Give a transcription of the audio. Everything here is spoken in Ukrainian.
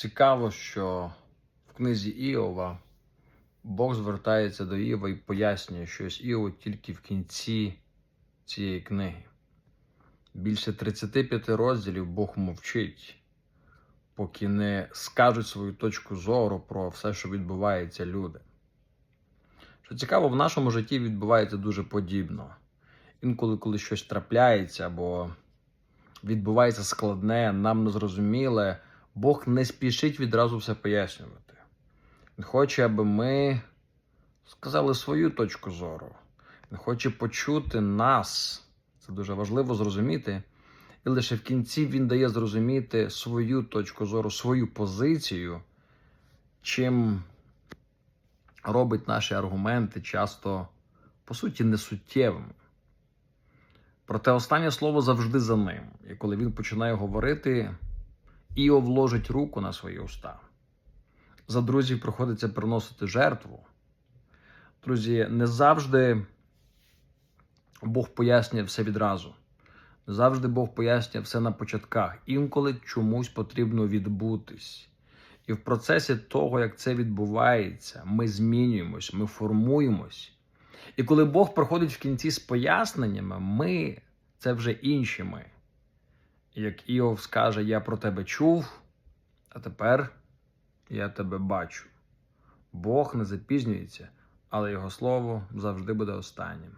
Цікаво, що в книзі Іова Бог звертається до Іова і пояснює щось Іову тільки в кінці цієї книги. Більше 35 розділів Бог мовчить, поки не скажуть свою точку зору про все, що відбувається люди. Що цікаво, в нашому житті відбувається дуже подібно. Інколи, коли щось трапляється або відбувається складне, нам незрозуміле, Бог не спішить відразу все пояснювати. Він хоче, аби ми сказали свою точку зору. Він хоче почути нас. Це дуже важливо зрозуміти. І лише в кінці він дає зрозуміти свою точку зору, свою позицію, чим робить наші аргументи часто, по суті, несуттєвими. Проте останнє слово завжди за ним. І коли він починає говорити, Іов вложить руку на свої уста. За друзів приходиться приносити жертву. Друзі, не завжди Бог пояснює все відразу. Не завжди Бог пояснює все на початках. Інколи чомусь потрібно відбутись. І в процесі того, як це відбувається, ми змінюємось, ми формуємось. І коли Бог приходить в кінці з поясненнями, ми це вже інші ми. Як Іов скаже, я про тебе чув, а тепер я тебе бачу. Бог не запізнюється, але його слово завжди буде останнім.